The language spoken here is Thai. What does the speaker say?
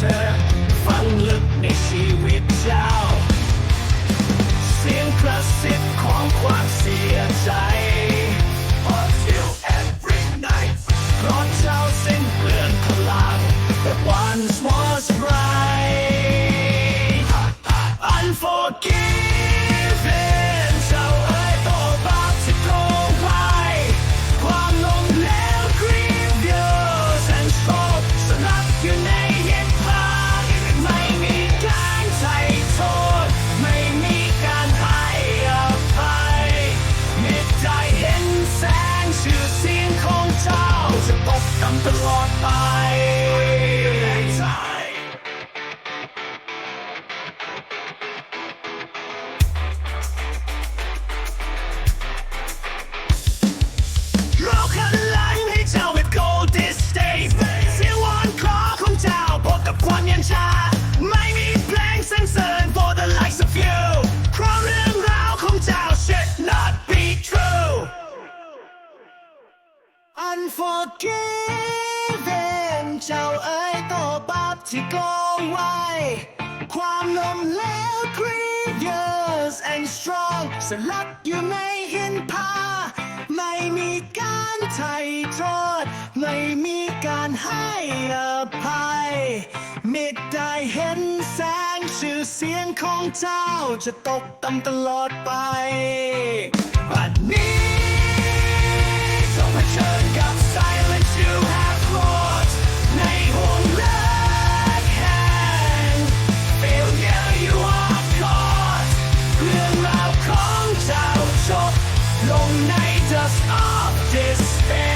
said. ชื่อเสียงของเจ้าจะพบกันตลอดไป unforgiven เจ้าเอ๋ยตัวบาปที่โก่ไว้ ความล้มเหลว grievous and strong สลักอยู่ในหินผาไม่มีการไถ่โทษ ไม่มีการให้อภัยมิได้เห็นแสงชื่อเสียงของเจ้าจะตกต่ำตลอดไป despair.